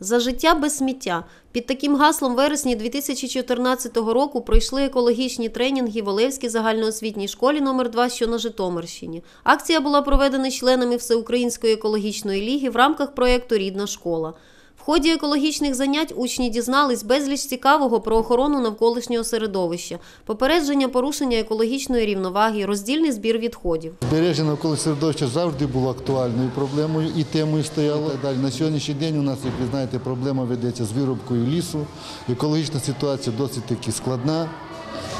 За життя без сміття під таким гаслом вересні 2014 року пройшли екологічні тренінги в Олевській загальноосвітній школі номер 2 що на Житомирщині. Акція була проведена членами Всеукраїнської екологічної ліги в рамках проєкту Рідна школа. В ході екологічних занять учні дізнались безліч цікавого про охорону навколишнього середовища, попередження порушення екологічної рівноваги, роздільний збір відходів. Збереження навколишнього середовища завжди було актуальною проблемою і темою стояло. Далі на сьогоднішній день у нас, як ви знаєте, проблема ведеться з вирубкою лісу. Екологічна ситуація досить таки складна,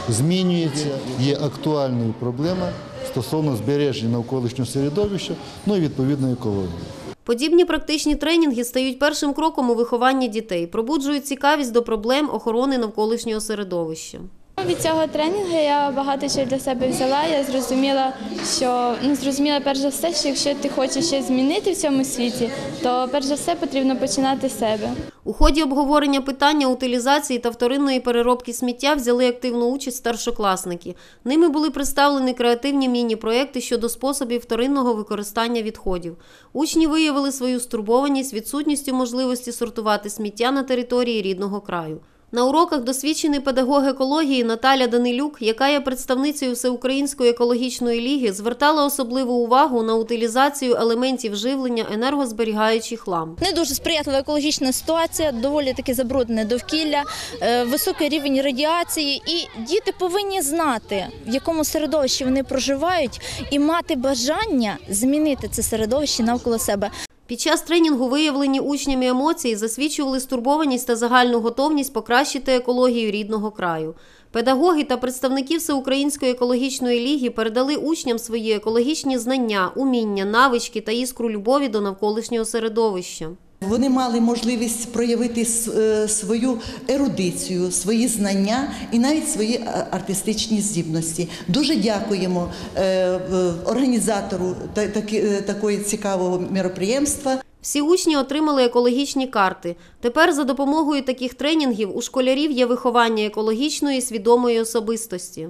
змінюється, є актуальною проблема стосовно збереження навколишнього середовища, ну і відповідно екології. Подібні практичні тренінги стають першим кроком у вихованні дітей, пробуджують цікавість до проблем охорони навколишнього середовища. Від цього тренінгу я багато чого для себе взяла. Я зрозуміла, що ну зрозуміла перш за все, що якщо ти хочеш щось змінити в цьому світі, то перш за все потрібно починати з себе. У ході обговорення питання утилізації та вторинної переробки сміття взяли активну участь старшокласники. Ними були представлені креативні міні-проекти щодо способів вторинного використання відходів. Учні виявили свою стурбованість відсутністю можливості сортувати сміття на території рідного краю. На уроках досвідчений педагог екології Наталя Данилюк, яка є представницею Всеукраїнської екологічної ліги, звертала особливу увагу на утилізацію елементів живлення енергозберігаючих ламп. Не дуже сприятлива екологічна ситуація, доволі таки забруднене довкілля, е, високий рівень радіації, і діти повинні знати, в якому середовищі вони проживають, і мати бажання змінити це середовище навколо себе. Під час тренінгу виявлені учнями емоції засвідчували стурбованість та загальну готовність покращити екологію рідного краю. Педагоги та представники Всеукраїнської екологічної ліги передали учням свої екологічні знання, уміння, навички та іскру любові до навколишнього середовища. Вони мали можливість проявити е, свою ерудицію, свої знання і навіть свої е, артистичні здібності. Дуже дякуємо е, організатору та- такої цікавого мероприємства. Всі учні отримали екологічні карти. Тепер за допомогою таких тренінгів у школярів є виховання екологічної свідомої особистості.